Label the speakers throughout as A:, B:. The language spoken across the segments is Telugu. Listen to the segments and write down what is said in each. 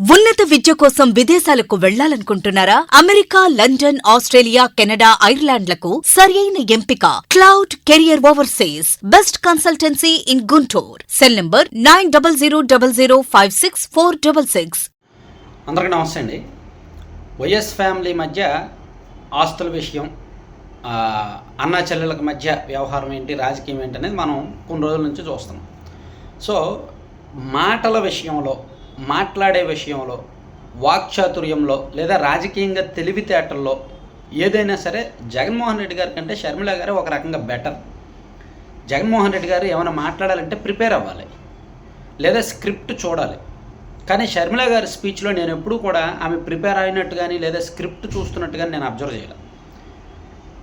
A: ఉన్నత విద్య కోసం విదేశాలకు వెళ్ళాలనుకుంటున్నారా? అమెరికా లండన్ ఆస్ట్రేలియా కెనడా ఐర్లాండ్లకు సరియైన ఎంపిక. Cloud career overseas. Best consultancy in Guntur. Cell number nine double zero double zero five six four double six.
B: అందరికీ నమస్తే అండి. వైఎస్ ఫ్యామిలీ మధ్య ఆస్తుల విషయం ఆ, అన్నా మధ్య వ్యవహారం ఏంటి రాజకీయం ఏంటి అనేది మనం కొన్ని రోజుల నుంచి చూస్తున్నాం. సో మాటల విషయంలో మాట్లాడే విషయంలో వాక్చాతుర్యంలో లేదా రాజకీయంగా తెలివితేటల్లో ఏదైనా సరే జగన్మోహన్ రెడ్డి గారి కంటే షర్మిల గారు ఒక రకంగా బెటర్. జగన్మోహన్ రెడ్డి గారు ఏమైనా మాట్లాడాలంటే ప్రిపేర్ అవ్వాలి. లేదా స్క్రిప్ట్ చూడాలి. కానీ షర్మిల గారి స్పీచ్లో నేను ఎప్పుడూ కూడా ఆమె ప్రిపేర్ అయినట్టు కానీ లేదా స్క్రిప్ట్ చూస్తున్నట్టు కానీ నేను అబ్జర్వ్ చేయలేదు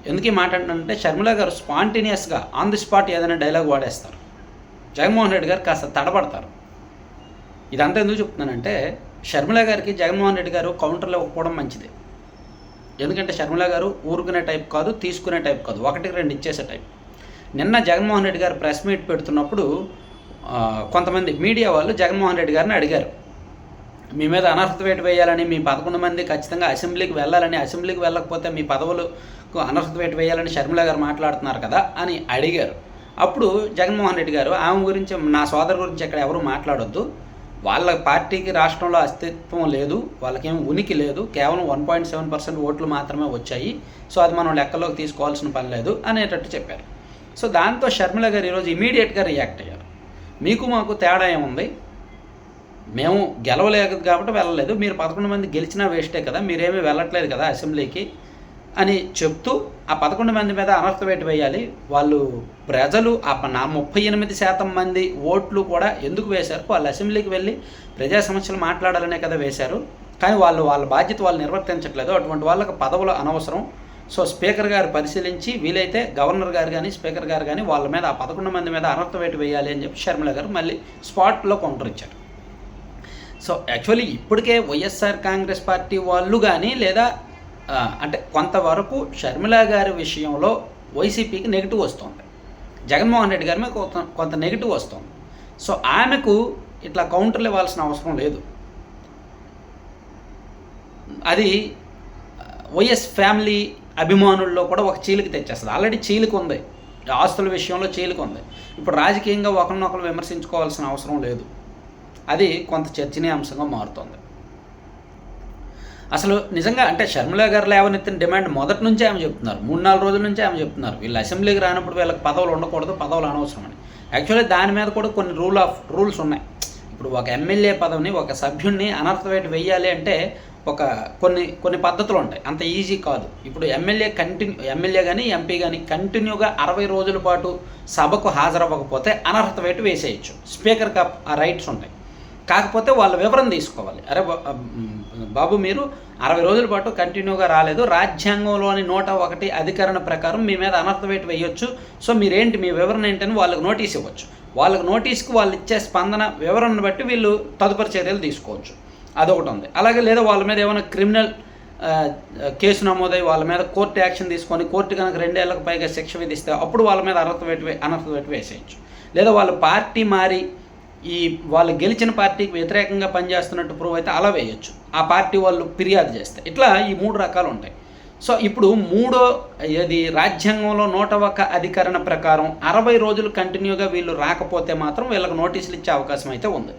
B: ఎందుకు ఈ మాట అంటే షర్మిల గారు స్పాంటేనియస్గా ఆన్ ది స్పాట్ ఏదైనా డైలాగ్ వాడేస్తారు. జగన్మోహన్ రెడ్డి గారు కాస్త తడబడతారు. ఇదంతా ఎందుకు చెప్తున్నానంటే షర్మిల గారికి జగన్మోహన్ రెడ్డి గారు కౌంటర్లో ఇవ్వకపోవడం మంచిది. ఎందుకంటే షర్మిల గారు ఊరుకునే టైప్ కాదు తీసుకునే టైప్ కాదు. ఒకటికి రెండు ఇచ్చేసే టైప్ నిన్న జగన్మోహన్ రెడ్డి గారు ప్రెస్ మీట్ పెడుతున్నప్పుడు కొంతమంది మీడియా వాళ్ళు జగన్మోహన్ రెడ్డి గారిని అడిగారు. మీ మీద అనర్హత వేటు వేయాలని మీ పదకొండు మంది ఖచ్చితంగా అసెంబ్లీకి వెళ్ళాలని అసెంబ్లీకి వెళ్ళకపోతే మీ పదవులకు అనర్హత వేటు వేయాలని షర్మిల గారు మాట్లాడుతున్నారు కదా అని అడిగారు. అప్పుడు జగన్మోహన్ రెడ్డి గారు ఆమె గురించి నా సోదరు గురించి ఇక్కడ ఎవరు మాట్లాడొద్దు. వాళ్ళ పార్టీకి రాష్ట్రంలో అస్తిత్వం లేదు వాళ్ళకేం ఉనికి లేదు కేవలం వన్ పాయింట్ సెవెన్ పర్సెంట్ ఓట్లు మాత్రమే వచ్చాయి. సో అది మనం లెక్కలోకి తీసుకోవాల్సిన పని లేదు అనేటట్టు చెప్పారు. సో దాంతో షర్మిల గారు ఈరోజు ఇమీడియట్గా రియాక్ట్ అయ్యారు. మీకు మాకు తేడా ఏముంది? మేము గెలవలేదు కాబట్టి వెళ్ళలేదు. మీరు పదకొండు మంది గెలిచినా వేస్టే కదా. మీరేమీ వెళ్ళట్లేదు కదా అసెంబ్లీకి. అని చెప్తూ ఆ పదకొండు మంది మీద అనర్థ వేటు వేయాలి? వాళ్ళు ప్రజలు ఆ నా ముప్పై ఎనిమిది శాతం మంది ఓట్లు కూడా ఎందుకు వేశారు? వాళ్ళు అసెంబ్లీకి వెళ్ళి ప్రజా సమస్యలు మాట్లాడాలనే కదా వేశారు. కానీ వాళ్ళు వాళ్ళ బాధ్యత వాళ్ళు నిర్వర్తించట్లేదు. అటువంటి వాళ్ళకి పదవులు అనవసరం. సో స్పీకర్ గారు పరిశీలించి వీలైతే గవర్నర్ గారు కానీ స్పీకర్ గారు కానీ వాళ్ళ మీద ఆ పదకొండు మంది మీద అనర్థ వేటు వేయాలి అని చెప్పి షర్మిల గారు మళ్ళీ స్పాట్లో కౌంటర్ ఇచ్చారు. సో యాక్చువల్లీ ఇప్పటికే వైఎస్ఆర్ కాంగ్రెస్ పార్టీ వాళ్ళు కానీ లేదా అంటే కొంతవరకు షర్మిల గారి విషయంలో వైసీపీకి నెగిటివ్ వస్తుంది. జగన్మోహన్ రెడ్డి గారి మీద కొంత కొంత నెగిటివ్ వస్తుంది. సో ఆమెకు ఇట్లా కౌంటర్లు ఇవ్వాల్సిన అవసరం లేదు. అది వైఎస్ ఫ్యామిలీ అభిమానుల్లో కూడా ఒక చీలిక తెచ్చేస్తుంది. ఆల్రెడీ చీలిక ఉంది. ఆస్తుల విషయంలో చీలిక ఉంది. ఇప్పుడు రాజకీయంగా ఒకరినొకరు విమర్శించుకోవాల్సిన అవసరం లేదు. అది కొంత చర్చనీయాంశంగా మారుతుంది. అసలు నిజంగా అంటే షర్మిల గారు లేవనెత్తిన డిమాండ్ మొదటి నుంచే ఆమె చెప్తున్నారు. మూడు నాలుగు రోజుల నుంచే ఆమె చెప్తున్నారు. వీళ్ళు అసెంబ్లీకి రానప్పుడు వీళ్ళకి పదవులు ఉండకూడదు పదవులు అనవసరం అని యాక్చువల్లీ దాని మీద కూడా కొన్ని రూల్ ఆఫ్ రూల్స్ ఉన్నాయి. ఇప్పుడు ఒక ఎమ్మెల్యే పదవిని ఒక సభ్యుడిని అనర్థవేట వెయ్యాలి అంటే ఒక కొన్ని కొన్ని పద్ధతులు ఉంటాయి. అంత ఈజీ కాదు. ఇప్పుడు ఎమ్మెల్యే కంటిన్యూ ఎమ్మెల్యే కానీ ఎంపీ కానీ కంటిన్యూగా అరవై రోజుల పాటు సభకు హాజరవ్వకపోతే అనర్హత వేటు వేసేయచ్చు. స్పీకర్కి ఆ రైట్స్ ఉంటాయి. కాకపోతే వాళ్ళ వివరణ తీసుకోవాలి. అరే బాబు మీరు అరవై రోజుల పాటు కంటిన్యూగా రాలేదు. రాజ్యాంగంలోని నూట ఒకటి అధికరణ ప్రకారం మీ మీద అనర్థ వేటు వేయొచ్చు. సో మీరేంటి మీ వివరణ ఏంటని వాళ్ళకి నోటీస్ ఇవ్వచ్చు. వాళ్ళకి నోటీస్కి వాళ్ళు ఇచ్చే స్పందన వివరణను బట్టి వీళ్ళు తదుపరి చర్యలు తీసుకోవచ్చు. అదొకటి ఉంది. అలాగే లేదా వాళ్ళ మీద ఏమైనా క్రిమినల్ కేసు నమోదై వాళ్ళ మీద కోర్టు యాక్షన్ తీసుకొని కోర్టు కనుక రెండేళ్ళకు పైగా శిక్ష విధిస్తే అప్పుడు వాళ్ళ మీద అనర్థ వేటు అనర్థ వేటు వేసేయచ్చు. లేదా వాళ్ళ పార్టీ మారి ఈ వాళ్ళు గెలిచిన పార్టీకి వ్యతిరేకంగా పనిచేస్తున్నట్టు ప్రూవ్ అయితే అలా వేయచ్చు. ఆ పార్టీ వాళ్ళు ఫిర్యాదు చేస్తే. ఇట్లా ఈ మూడు రకాలు ఉంటాయి. సో ఇప్పుడు మూడో ఇది రాజ్యాంగంలో నూట ఒక్క అధికరణ ప్రకారం అరవై రోజులు కంటిన్యూగా వీళ్ళు రాకపోతే మాత్రం వీళ్ళకి నోటీసులు ఇచ్చే అవకాశం అయితే ఉంది.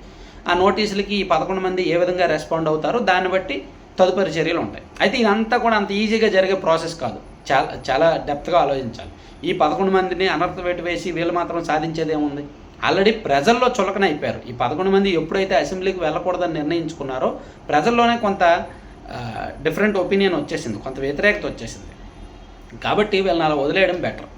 B: ఆ నోటీసులకి ఈ పదకొండు మంది ఏ విధంగా రెస్పాండ్ అవుతారో దాన్ని బట్టి తదుపరి చర్యలు ఉంటాయి. అయితే ఇదంతా కూడా అంత ఈజీగా జరిగే ప్రాసెస్ కాదు. చాలా చాలా డెప్త్గా ఆలోచించాలి. ఈ పదకొండు మందిని అనర్థ వేటు వేసి వీళ్ళు మాత్రం సాధించేదేముంది? ఆల్రెడీ ప్రజల్లో చులకన అయిపోయారు. ఈ పదకొండు మంది ఎప్పుడైతే అసెంబ్లీకి వెళ్ళకూడదని నిర్ణయించుకున్నారో ప్రజల్లోనే కొంత డిఫరెంట్ ఒపీనియన్ వచ్చేసింది కొంత వ్యతిరేకత వచ్చేసింది. కాబట్టి వీళ్ళని అలా వదిలేయడం బెటర్